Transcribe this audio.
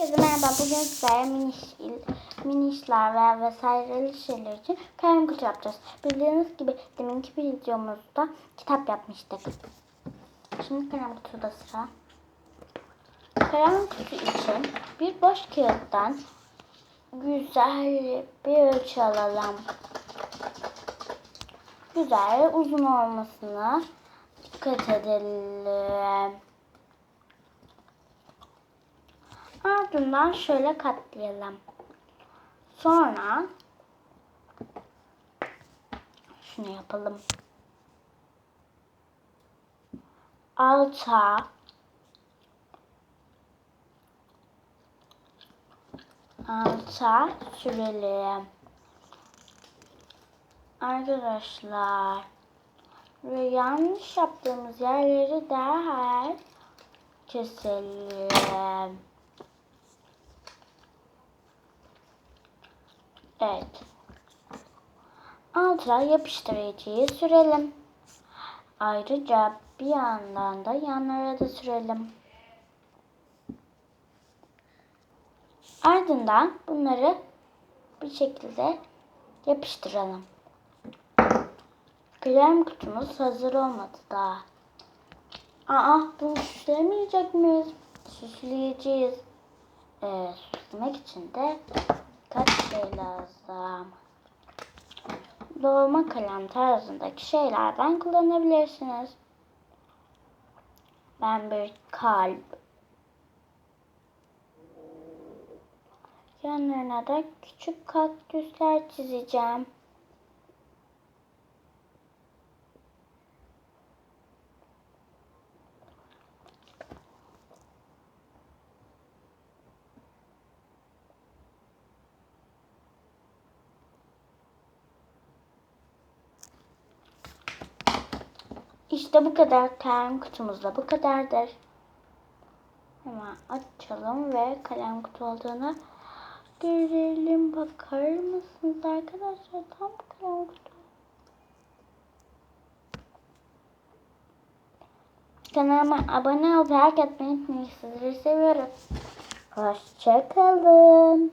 Herkese merhaba. Bugün sizlere miniş, minişler veya vesaireli şeyler için kalem kutu yapacağız. Bildiğiniz gibi deminki bir videomuzda kitap yapmıştık. Şimdi kalem kutuda sıra. Kalem kutu için bir boş kağıttan güzel bir ölçü alalım. Güzel uzun olmasına dikkat edelim. Ardından şöyle katlayalım. Sonra şunu yapalım. Alta alta sürelim. Arkadaşlar ve yanlış yaptığımız yerleri derhal keselim. Evet. Altına yapıştırıcıyı sürelim. Ayrıca bir yandan da yanlara da sürelim. Ardından bunları bir şekilde yapıştıralım. Kalem kutumuz hazır olmadı daha. Aa, bunu süslemeyecek miyiz? Süsleyeceğiz. Ee, süslemek için de birkaç şey lazım. Dolma kalem tarzındaki şeylerden kullanabilirsiniz. Ben bir kalp. Yanlarına da küçük kaktüsler çizeceğim. İşte bu kadar kalem kutumuzda bu kadardır. Hemen açalım ve kalem kutu olduğunu görelim. Bakar mısınız arkadaşlar? Tam kalem kutu. Kanalıma abone olup like atmayı unutmayın. Sizleri seviyorum. Hoşçakalın.